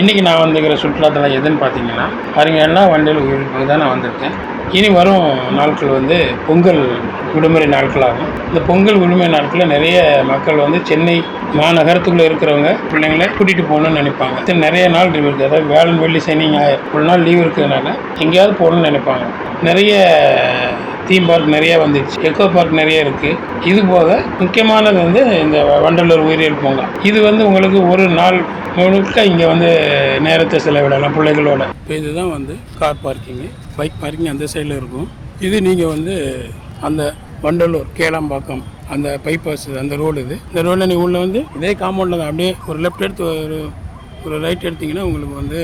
இன்றைக்கி நான் வந்துக்கிற சுற்றுலாத்தலம் எதுன்னு பார்த்தீங்கன்னா எல்லாம் வண்டியில் உயிரிழப்புக்கு தான் நான் வந்திருக்கேன். இனி வரும் நாட்கள் வந்து பொங்கல் விடுமுறை நாட்களாகும். இந்த பொங்கல் விடுமுறை நாட்களில் நிறைய மக்கள் வந்து சென்னை மாநகரத்துக்குள்ளே இருக்கிறவங்க பிள்ளைங்களை கூட்டிகிட்டு போகணும்னு நினைப்பாங்க. நிறைய நாள் லீவ் இருக்குது அதாவது வேளன் வெள்ளி சனி ஞாயிறு ஒரு நாள் லீவ் இருக்கிறதுனால எங்கேயாவது போகணும்னு நினைப்பாங்க. நிறைய தீம் பார்க் நிறைய வந்துச்சு. எக்கோ பார்க் நிறைய இருக்குது இது போக முக்கியமானது வந்து இந்த வண்டலூர் உயிரியல் பூங்கா. இது வந்து உங்களுக்கு ஒரு நாள் முழுக்க இங்கே வந்து நேரத்தை செலவிடலாம் பிள்ளைகளோட. இதுதான் வந்து கார் பார்க்கிங்கு பைக் பார்க்கிங் அந்த சைடில் இருக்கும். இது நீங்கள் வந்து அந்த வண்டலூர் கேளம்பாக்கம் அந்த பைபாஸ் அந்த ரோடு இது. இந்த ரோடில் நீங்கள் உள்ளே வந்து இதே காம்பவுண்டில் தான். அப்படியே ஒரு லெஃப்ட் எடுத்து ஒரு ஒரு ரைட் எடுத்தீங்கன்னா உங்களுக்கு வந்து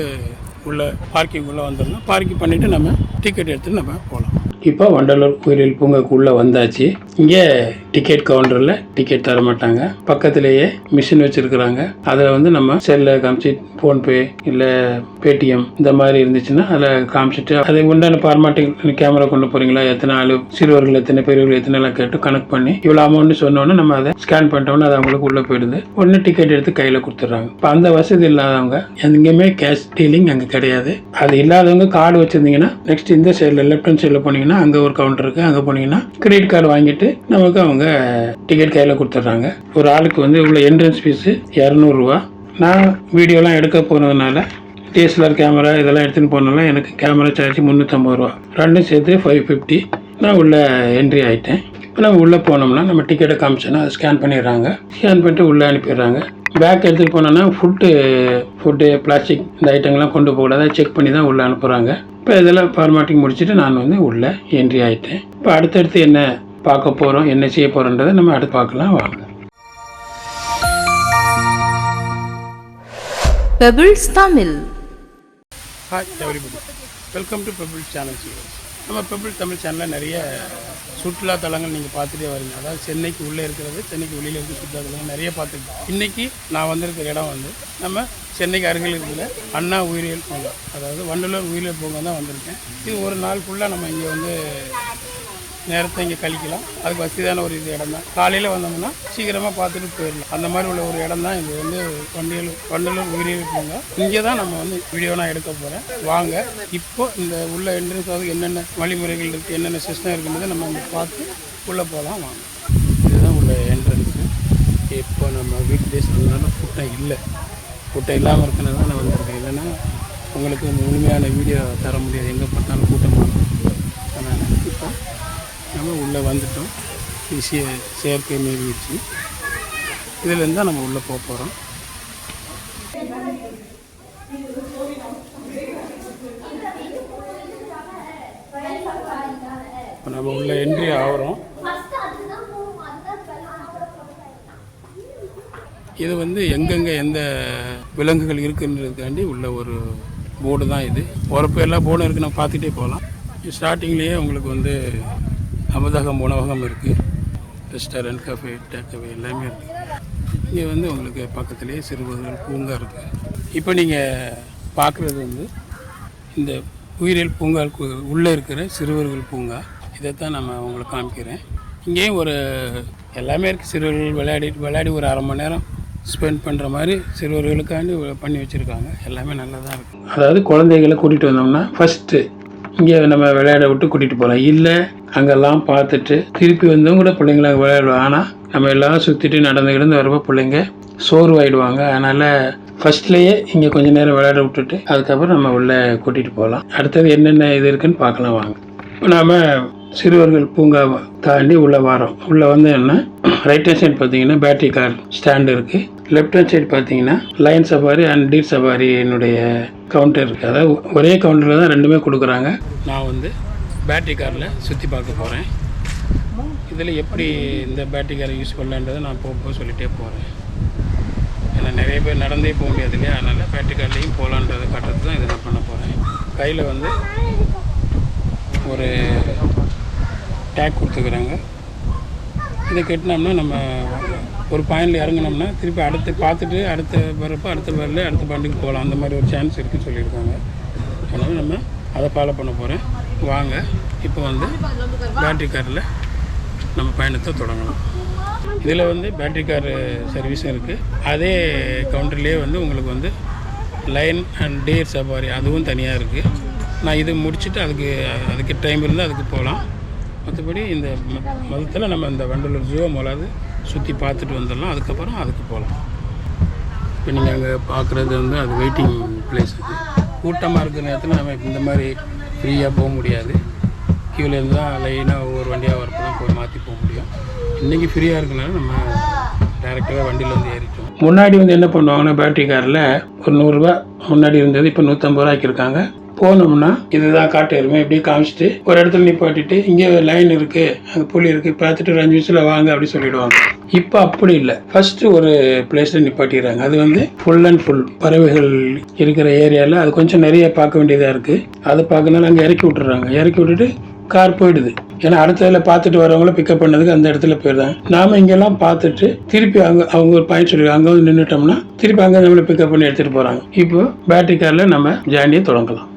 உள்ள பார்க்கிங் உள்ளே வந்துடலாம். பார்க்கிங் பண்ணிவிட்டு நம்ம டிக்கெட் எடுத்துகிட்டு நம்ம போகலாம். இப்போ வண்டலூர் கோயிலில் பூங்காக்குள்ளே வந்தாச்சு. இங்கே டிக்கெட் கவுண்டரில் டிக்கெட் தர மாட்டாங்க. பக்கத்திலேயே மிஷின் வச்சுருக்குறாங்க. அதில் வந்து நம்ம செல்லில் காமிச்சு ஃபோன்பே இல்லை பேடிஎம் இந்த மாதிரி இருந்துச்சுன்னா அதில் காமிச்சிட்டு அதை உண்டான ஃபார்மாட்டிங் கேமரா கொண்டு போகிறீங்களா எத்தனை ஆள்? சிறுவர்கள் எத்தனை? பெரியவர்கள் எத்தனை எல்லாம் கேட்டு கணக்கு பண்ணி இவ்வளோ அமௌண்ட்னு சொன்னோன்னே நம்ம அதை ஸ்கேன் பண்ணிட்டோம்னா அது அவங்களுக்கு உள்ளே போயிடுது. உடனே டிக்கெட் எடுத்து கையில் கொடுத்துட்றாங்க. இப்போ அந்த வசதி இல்லாதவங்க எங்கேயுமே கேஷ் டீலிங் அங்கே கிடையாது. அது இல்லாதவங்க கார்டு வச்சுருந்தீங்கன்னா நெக்ஸ்ட் இந்த சைடில் லெஃப்ட் ஹேண்ட் சைடில் போனீங்கன்னா அங்கே ஒரு கவுண்டர் இருக்குது அங்கே போனீங்கன்னா கிரெடிட் கார்டு வாங்கிட்டு நமக்கு அவங்க டிக்கெட் கையில் கொடுத்துட்றாங்க. ஒரு ஆளுக்கு வந்து உள்ள என்ட்ரன்ஸ் ஃபீஸு இரநூறுவா. நான் வீடியோலாம் எடுக்க போனதுனால டிஎஸ்எல்ஆர் கேமரா இதெல்லாம் எடுத்துன்னு போனால எனக்கு கேமரா சார்ஜ் முந்நூற்றம்பது ரூபா ரெண்டும் சேர்த்து ஃபைவ் ஃபிஃப்டி நான் உள்ளே என்ட்ரி ஆகிட்டேன் இப்போ நம்ம உள்ளே போனோம்னா நம்ம டிக்கெட்டை காமிச்சோன்னா அதை ஸ்கேன் பண்ணிடுறாங்க. ஸ்கேன் பண்ணிட்டு உள்ளே அனுப்பிடுறாங்க. பேக் எடுத்துகிட்டு போனோன்னா ஃபுட்டு ஃபுட்டு பிளாஸ்டிக் இந்த ஐட்டங்கள்லாம் கொண்டு போகக்கூடாது. செக் பண்ணி தான் உள்ளே அனுப்புகிறாங்க இப்போ இதெல்லாம் ஃபார்மாட்டிங் முடிச்சுட்டு நான் வந்து உள்ளே என்ட்ரி ஆகிட்டேன் இப்போ அடுத்தடுத்து என்ன பார்க்க போகிறோம் என்ன செய்ய போகிறோன்றதை நம்ம அடுத்து பார்க்கலாம். வாங்க. Pebbles Tamil hi everybody welcome to Pebble channel serious நம்ம பெபிள் தமிழ் சேனலில் நிறைய சுற்றுலா தலங்கள் நீங்கள் பார்த்துட்டே வரீங்க. அதாவது சென்னைக்கு உள்ளே இருக்கிறது சென்னைக்கு வெளியில் இருக்கிற சுற்றுலா தலங்கள் நிறைய பார்த்துருக்கோம் இன்றைக்கி நான் வந்திருக்கிற இடம் வந்து நம்ம சென்னைக்கு அருகில் இருக்கிற அண்ணா உயிரியல் பூங்கா. அதாவது வண்டலூர் உயிரியல் பூங்கா தான் வந்திருக்கேன். இது ஒரு நாள் ஃபுல்லாக நம்ம இங்கே வந்து நேரத்தை இங்கே கழிக்கலாம். அதுக்கு வசதியான ஒரு இது இடம் தான் காலையில் வந்தோம்னா சீக்கிரமாக பார்த்துட்டு போயிடலாம். அந்த மாதிரி உள்ள ஒரு இடம் தான் இது வந்து வண்டியல் வண்டலூர் உயிரியல் பூங்கா இங்கே தான் நம்ம வந்து வீடியோலாம் எடுக்க போகிறேன் வாங்க. இப்போ இந்த உள்ள என்ட்ரன்ஸ் ஆகுது என்னென்ன வழிமுறைகள் இருக்குது என்னென்ன சிஸ்டம் இருக்குன்றதை நம்ம பார்த்து உள்ளே போகலாம் வாங்க. இதுதான் உள்ள என்ட்ரன்ஸு இப்போ நம்ம வீக் டேஸ் அதனால கூட்டம் இல்லை. கூட்டம் இல்லாமல் இருக்கிறது நான் வந்திருக்கேன். இல்லைன்னா உங்களுக்கு முழுமையான வீடியோ தர முடியாது. எங்கே பார்த்தாலும் கூட்டமாக இருக்கும். அதனால் இப்போ நம்ம உள்ளே வந்துட்டோம். விஷய செயற்கை நீர்வீழ்ச்சி இதுலேருந்து தான் நம்ம உள்ளே போக போகிறோம். இப்போ நம்ம உள்ள என்ட்ரி ஆகிறோம். இது வந்து எங்கெங்கே எந்த விலங்குகள் இருக்குன்றதுக்காண்டி உள்ள ஒரு போர்டு தான் இது. போகிறப்ப எல்லா போர்டும் இருக்குது நம்ம பார்த்துட்டே போகலாம். ஸ்டார்டிங்லேயே உங்களுக்கு வந்து அமுதகம் உணவகம் இருக்குது ரெஸ்டாரண்ட் கஃபே டேக்அவே எல்லாமே இருக்குது இங்கே வந்து உங்களுக்கு பக்கத்துலேயே சிறுவர்கள் பூங்கா இருக்குது இப்போ நீங்கள் பார்க்குறது வந்து இந்த உயிரியல் பூங்காவுக்கு உள்ளே இருக்கிற சிறுவர்கள் பூங்கா. இதைத்தான் நம்ம உங்களுக்கு காமிக்கிறேன். இங்கேயும் ஒரு எல்லாமே இருக்குது சிறுவர்கள் விளையாடி விளையாடி ஒரு அரை மணி நேரம் ஸ்பெண்ட் பண்ணுற மாதிரி சிறுவர்களுக்காண்டி பண்ணி வச்சுருக்காங்க. எல்லாமே நல்லா தான் இருக்கும் அதாவது குழந்தைகளை கூட்டிகிட்டு வந்தோம்னா ஃபஸ்ட்டு இங்கே நம்ம விளையாட விட்டு கூட்டிகிட்டு போகலாம் இல்லை அங்கெல்லாம் பார்த்துட்டு திருப்பி வந்தும் கூட பிள்ளைங்கள அங்கே விளையாடுவோம் ஆனால் நம்ம எல்லாம் சுற்றிட்டு நடந்து கிடந்து வரப்போ பிள்ளைங்க சோர்வாயிடுவாங்க. அதனால் ஃபஸ்ட்லேயே இங்கே கொஞ்ச நேரம் விளையாட விட்டுட்டு அதுக்கப்புறம் நம்ம உள்ளே கூட்டிகிட்டு போகலாம் அடுத்தது என்னென்ன இது இருக்குன்னு பார்க்கலாம் வாங்க. இப்போ நாம் சிறுவர்கள் பூங்காவை தாண்டி உள்ளே வரோம். உள்ளே வந்து என்ன? ரைட் ஹேண்ட் சைடு பார்த்தீங்கன்னா பேட்டரி கார் ஸ்டாண்டு இருக்குது லெஃப்ட் ஹேண்ட் சைடு பார்த்தீங்கன்னா லைன் சஃபாரி அண்ட் டீர் சஃபாரியினுடைய கவுண்டர் இருக்குது அதாவது ஒரே கவுண்டரில் தான் ரெண்டுமே கொடுக்குறாங்க. நான் வந்து பேட்டரி காரில் சுற்றி பார்க்க போகிறேன் இதில் எப்படி இந்த பேட்டரி காரை யூஸ் பண்ணலான்றதை நான் போக போக சொல்லிகிட்டே போகிறேன் ஏன்னா நிறைய பேர் நடந்தே போக முடியாது இல்லையா? அதனால் பேட்டரி கார்லேயும் போகலான்றதை காட்டுறது தான் இதை நான் பண்ண போகிறேன் கையில் வந்து ஒரு டேக் கொடுத்துக்கிறாங்க இதை கட்டினோம்னா நம்ம ஒரு பாயிண்டில் இறங்கினோம்னா திருப்பி அடுத்து பார்த்துட்டு அடுத்த வரப்போ அடுத்த வரல அடுத்த பாயிண்ட்டுக்கு போகலாம். அந்த மாதிரி ஒரு சான்ஸ் இருக்குன்னு சொல்லியிருக்காங்க. அதனால் நம்ம அதை ஃபாலோ பண்ண போகிறேன் வாங்க. இப்போ வந்து பேட்ரி காரில் நம்ம பயணத்தை தொடங்கணும் இதில் வந்து பேட்ரி கார் சர்வீஸும் இருக்குது அதே கவுண்டர்லேயே வந்து உங்களுக்கு வந்து லைன் அண்ட் டேர் சஃபாரி அதுவும் தனியாக இருக்குது நான் இது முடிச்சுட்டு அதுக்கு அதுக்கு டைம் இருந்தால் அதுக்கு போகலாம். மற்றபடி இந்த மதத்தில் நம்ம இந்த வண்டலூர் ஜூவை மொழாது சுற்றி பார்த்துட்டு வந்துடலாம். அதுக்கப்புறம் அதுக்கு போகலாம். இப்போ நீங்கள் அங்கே பார்க்குறது வந்து அது வெயிட்டிங் பிளேஸ் கூட்டமாக இருக்கிற நேரத்தில் நம்ம இந்த மாதிரி ஃப்ரீயாக போக முடியாது. கீழேருந்து தான் லைனாக ஒவ்வொரு வண்டியாக வரப்போ தான் போய் மாற்றி போக முடியும். இன்றைக்கி ஃப்ரீயாக இருக்கனால நம்ம டேரெக்டாக வண்டியில் வந்து ஏறிட்டோம். முன்னாடி வந்து என்ன பண்ணுவாங்கன்னா பேட்டரி காரில் ஒரு நூறுரூவா முன்னாடி இருந்தது இப்போ நூற்றம்பது ரூபா ஆக்கியிருக்காங்க போனோம்னா இதுதான் காட்டு எருமை இப்படியே காமிச்சிட்டு ஒரு இடத்துல நிப்பாட்டிட்டு இங்கே லைன் இருக்குது அங்கே புலி இருக்குது பார்த்துட்டு ஒரு அஞ்சு நிமிஷத்தில் வாங்க அப்படி சொல்லிவிடுவாங்க இப்போ அப்படி இல்லை. ஃபர்ஸ்ட் ஒரு பிளேஸில் நிப்பாட்டிடுறாங்க. அது வந்து ஃபுல் அண்ட் ஃபுல் பறவைகள் இருக்கிற ஏரியாவில் அது கொஞ்சம் நிறைய பார்க்க வேண்டியதாக இருக்குது அதை பார்க்கனால அங்கே இறக்கி விட்டுறாங்க. இறக்கி விட்டுட்டு கார் போயிடுது. ஏன்னா அடுத்த இடத்துல பார்த்துட்டு வரவங்கள பிக்கப் பண்ணதுக்கு அந்த இடத்துல போயிடுறாங்க. நாம இங்கெல்லாம் பார்த்துட்டு திருப்பி அவங்க அவங்க ஒரு பாயிண்ட் சொல்லிடுவாங்க அங்கே வந்து நின்றுட்டோம்னா திருப்பி அங்கே நம்மளை பிக்கப் பண்ணி எடுத்துகிட்டு போகிறாங்க இப்போ பேட்டரி காரில் நம்ம ஜேர்னியை தொடங்கலாம்.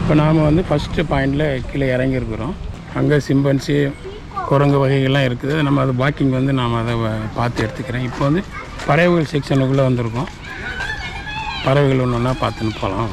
இப்போ நாம் வந்து ஃபஸ்ட்டு பாயிண்டில் கீழே இறங்கியிருக்கிறோம். அங்கே சிம்பன்சி குரங்கு வகைகள்லாம் இருக்குது. நம்ம அது வாக்கிங் வந்து நாம் அதை பார்த்து எடுத்துக்கிறேன். இப்போ வந்து பறவைகள் செக்ஷனுக்குள்ளே வந்திருக்கோம். பறவைகள் ஒன்று ஒன்றா பார்த்துன்னு போகலாம்.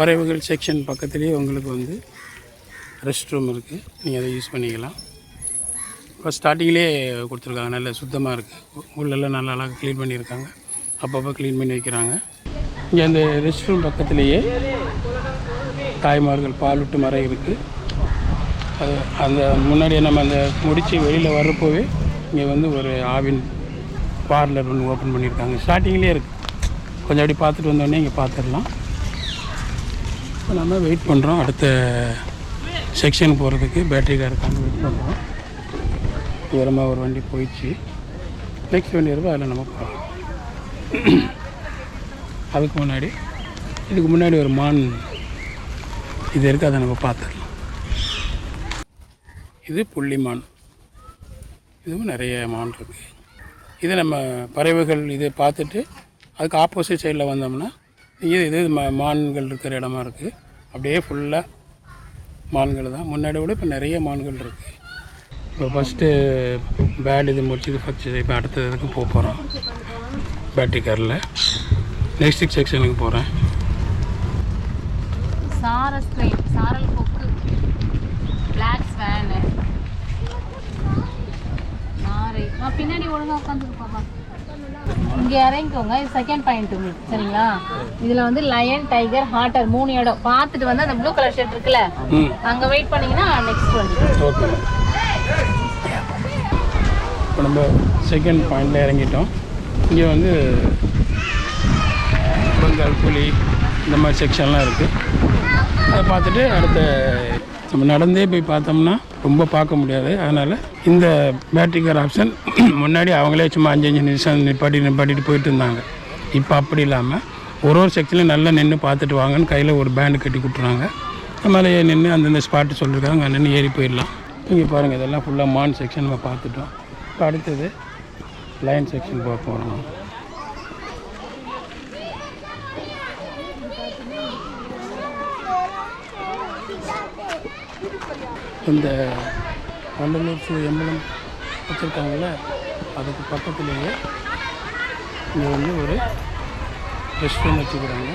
பறவைகள் செக்ஷன் பக்கத்துலேயே உங்களுக்கு வந்து ரெஸ்ட் ரூம் இருக்குது நீங்கள் அதை யூஸ் பண்ணிக்கலாம். இப்போ ஸ்டார்டிங்லேயே கொடுத்துருக்காங்க. நல்ல சுத்தமாக இருக்குது உள்ளெல்லாம் நல்லா அழகாக க்ளீன் பண்ணியிருக்காங்க. அப்பப்போ க்ளீன் பண்ணி வைக்கிறாங்க. இங்கே அந்த ரெஸ்ட் ரூம் பக்கத்துலேயே தாய்மார்கள் பாலூட்டு மரம் இருக்குது அது அந்த முன்னாடியே நம்ம அந்த முடித்து வெளியில் வர்றப்போவே இங்கே வந்து ஒரு ஆவின் பார்லர் ஒன்று ஓப்பன் பண்ணியிருக்காங்க. ஸ்டார்டிங்லேயே இருக்குது கொஞ்சம் அப்படி பார்த்துட்டு வந்தோடனே இங்கே பார்த்துடலாம். இப்போ நம்ம வெயிட் பண்ணுறோம் அடுத்த செக்ஷன் போகிறதுக்கு பேட்டரி காருக்கான வெயிட் பண்ணுறோம் தூரமாக ஒரு வண்டி போயிடுச்சு. நெக்ஸ்ட் வண்டி இருக்கும் அதில் நம்ம போகிறோம் அதுக்கு முன்னாடி இதுக்கு முன்னாடி ஒரு மான் இது இருக்குது அதை நம்ம பார்த்துடலாம். இது புள்ளி மான். இதுவும் நிறைய மான் இருக்குது இதை நம்ம பறவைகள் இதை பார்த்துட்டு அதுக்கு ஆப்போசிட் சைடில் வந்தோம்னா இது இது மா மான்கள் இருக்கிற இடமா இருக்குது அப்படியே ஃபுல்லாக மான்கள் தான். முன்னாடி விட இப்போ நிறைய மான்கள் இருக்குது இப்போ ஃபஸ்ட்டு பேட் இது முடிச்சுட்டு ஃபஸ்ட்டு இப்போ அடுத்த இதுக்கு போக போகிறோம் பேட்டரி காரில் நெக்ஸ்ட் செக்ஷனுக்கு போகிறேன் சாரஸ் ட்ரெயின் சாரல் கொக்கு. நாரை. பின்னாடி ஒழுங்காக உட்காந்துருப்பாப்பா இங்க இறங்கிக்கோங்க. இது செகண்ட் பாயிண்ட் உங்களுக்கு சரிங்களா? இதுல வந்து லயன் டைகர் ஹாட்டர் மூணு இடம். பார்த்துட்டு வந்து அந்த ப்ளூ கலர் ஷர்ட் இருக்குல்ல? அங்க வெயிட் பண்ணீங்கன்னா நெக்ஸ்ட் வண்டி ஓகே இப்போ நம்ம செகண்ட் பாயிண்டில் இறங்கிட்டோம். இங்கே வந்து பெங்கால் புலி இந்த மாதிரி செக்ஷன்லாம் இருக்குது அதை பார்த்துட்டு அடுத்த நம்ம நடந்தே போய் பார்த்தோம்னா ரொம்ப பார்க்க முடியாது. அதனால் இந்த பேட்டரி கார் ஆப்ஷன் முன்னாடி அவங்களே சும்மா அஞ்சு அஞ்சு நிமிஷம் நிப்பாட்டி நிப்பாட்டிட்டு போயிட்டு இருந்தாங்க. இப்போ அப்படி இல்லாமல் ஒரு ஒரு செக்ஷன்லையும் நல்லா நின்று பார்த்துட்டு வாங்கன்னு கையில் ஒரு பேண்டு கட்டி கொடுத்துறாங்க. மேலே நின்று அந்தந்த ஸ்பாட்டு சொல்லியிருக்காங்க அங்கே நின்று ஏறி போயிடலாம். இங்கே பாருங்கள் இதெல்லாம் ஃபுல்லாக மான் செக்ஷன் நம்ம பார்த்துட்டோம். இப்போ அடுத்தது லைன் செக்ஷன் போக போகிறோம் இந்த வண்டலூர் சு எம்பளம் வச்சுருக்காங்கல்ல அதுக்கு பக்கத்துலேயே இங்கே வந்து ஒரு ரெஸ்ட் ரூம் வச்சுக்கிறாங்க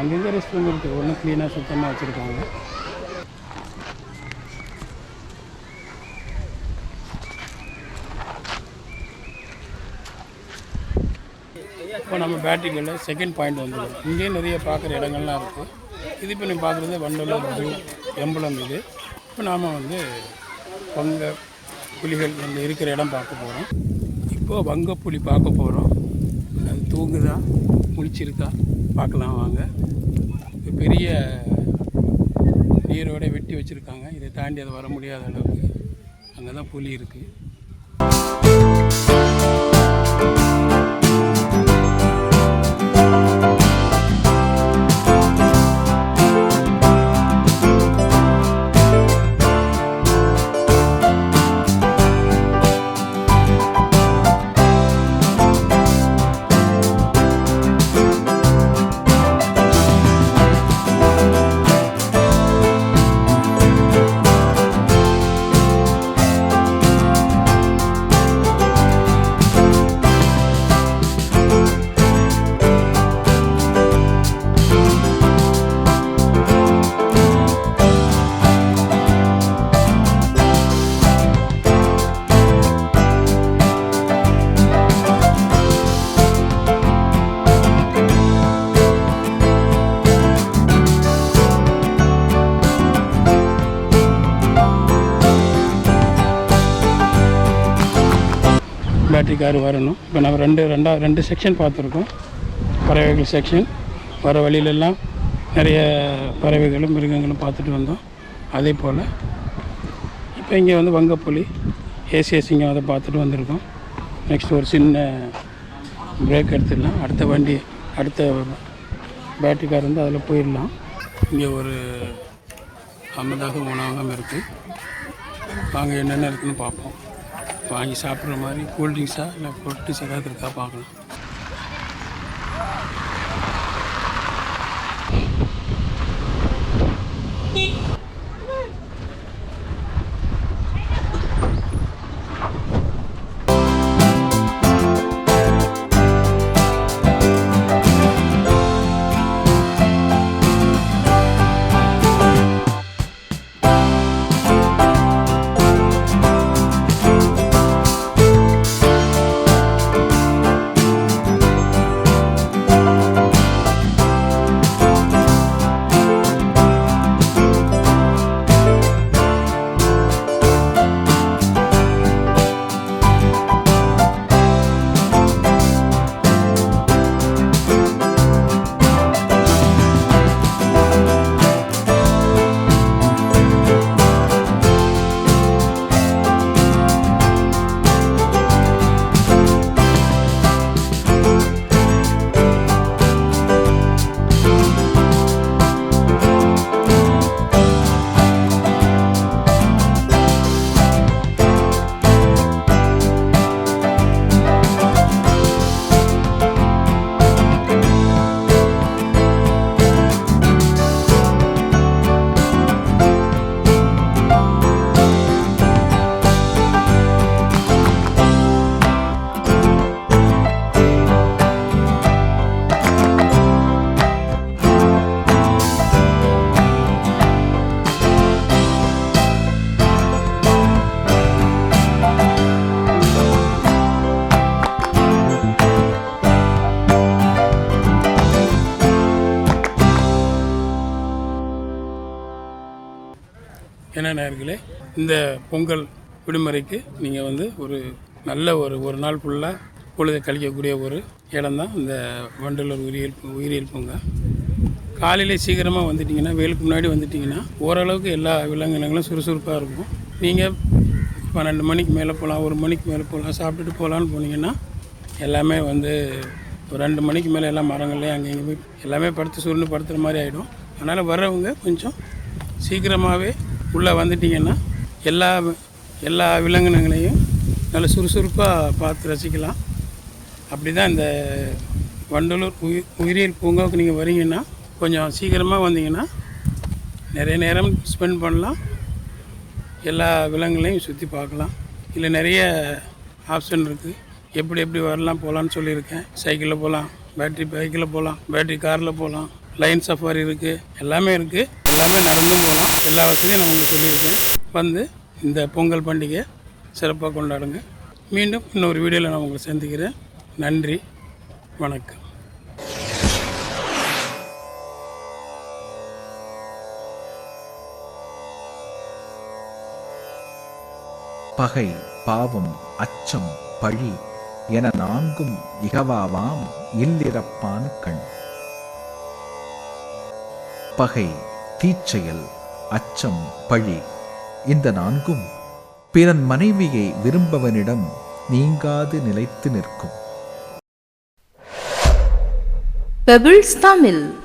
அங்கங்கே ரெஸ்ட் ரூம் இருக்குது ஒன்றும் க்ளீனாக சுத்தமாக வச்சுருக்காங்க. இப்போ நம்ம பேட்டிங்கில் செகண்ட் பாயிண்ட் வந்துடும் இங்கேயும் நிறைய பார்க்குற இடங்கள்லாம் இருக்குது இது இப்போ நீங்கள் பார்க்குறது வண்டலூர் ஜூ எம்பளம் இது. இப்போ நாம் வந்து வங்க புலிகள் வந்து இருக்கிற இடம் பார்க்க போகிறோம் இப்போது வங்க புலி பார்க்க போகிறோம் அது தூங்குதா? முழிச்சிருக்கா? பார்க்கலாம் வாங்க. இப்போ பெரிய நீரோட வெட்டி வச்சுருக்காங்க. இதை தாண்டி அது வர முடியாத அளவுக்கு அங்கே தான் புலி இருக்குது கார் வரணும்? இப்போ நம்ம ரெண்டு ரெண்டா ரெண்டு செக்ஷன் பார்த்துருக்கோம். பறவைகள் செக்ஷன் வர வழியிலெல்லாம் நிறைய பறவைகளும் மிருகங்களும் பார்த்துட்டு வந்தோம். அதே போல் இப்போ இங்கே வந்து வங்கப்புலி ஏசிய சிங்கம் அதை பார்த்துட்டு வந்திருக்கோம். நெக்ஸ்ட் ஒரு சின்ன பிரேக் எடுத்துடலாம். அடுத்த வண்டி அடுத்த பேட்டரி கார் வந்து அதில் போயிடலாம். இங்கே ஒரு அமதாக உணவகம் இருக்குது வாங்க என்னென்ன இருக்குதுன்னு பார்ப்போம். வாங்கி சாப்பிட்ற மாதிரி கூல்ட்ரிங்க்ஸாக இல்லை பொட்டிஸ் ஏதாவது இருக்கா பார்க்கலாம். நேயர்களே இந்த பொங்கல் விடுமுறைக்கு நீங்கள் வந்து ஒரு நல்ல ஒரு ஒரு நாள் ஃபுல்லாக பொழுதை கழிக்கக்கூடிய ஒரு இடம்தான் இந்த வண்டலூர் உயிரியல் உயிரியல் பூங்கா. காலையிலே சீக்கிரமாக வந்துட்டிங்கன்னா வெயிலுக்கு முன்னாடி வந்துட்டிங்கன்னா ஓரளவுக்கு எல்லா விலங்கினங்களும் சுறுசுறுப்பாக இருக்கும். நீங்கள் பன்னெண்டு மணிக்கு மேலே போகலாம் ஒரு மணிக்கு மேலே போகலாம் சாப்பிட்டுட்டு போகலான்னு போனீங்கன்னா எல்லாமே வந்து ஒரு ரெண்டு மணிக்கு மேலே எல்லாம் மரங்கள்லேயே அங்கே இங்கே போய் எல்லாமே படுத்து சுருண்டு படுத்துகிற மாதிரி ஆகிடும் அதனால் வர்றவங்க கொஞ்சம் சீக்கிரமாகவே உள்ளே வந்துட்டிங்கன்னா எல்லா எல்லா விலங்கினங்களையும் நல்ல சுறுசுறுப்பாக பார்த்து ரசிக்கலாம். அப்படி தான் இந்த வண்டலூர் உயிர் உயிரியல் பூங்காவுக்கு நீங்கள் வரீங்கன்னா கொஞ்சம் சீக்கிரமாக வந்தீங்கன்னா நிறைய நேரம் ஸ்பெண்ட் பண்ணலாம். எல்லா விலங்குகளையும் சுற்றி பார்க்கலாம். இல்லை நிறைய ஆப்ஷன் இருக்குது எப்படி எப்படி வரலாம் போகலான்னு சொல்லியிருக்கேன். சைக்கிளில் போகலாம் பேட்ரி பைக்கில் போகலாம் பேட்ரி காரில் போகலாம். லைன் சஃபாரி இருக்குது எல்லாமே இருக்குது எல்லாமே நடந்தும் போகலாம். எல்லா வசதியும் நான் உங்களுக்கு சொல்லியிருக்கேன். வந்து இந்த பொங்கல் பண்டிகையை சிறப்பாக கொண்டாடுங்க. மீண்டும் இன்னொரு வீடியோவில் நான் உங்களை சந்திக்கிறேன். நன்றி. வணக்கம். பகை பாவம் அச்சம் பழி என நான்கும் இகவாவாம் இல்லிறப்பான் கண். பகை தீச்செயல் அச்சம் பழி. இந்த நான்கும் பிறன் மனைவியை விரும்பவனிடம் நீங்காது நிலைத்து நிற்கும். Pebbles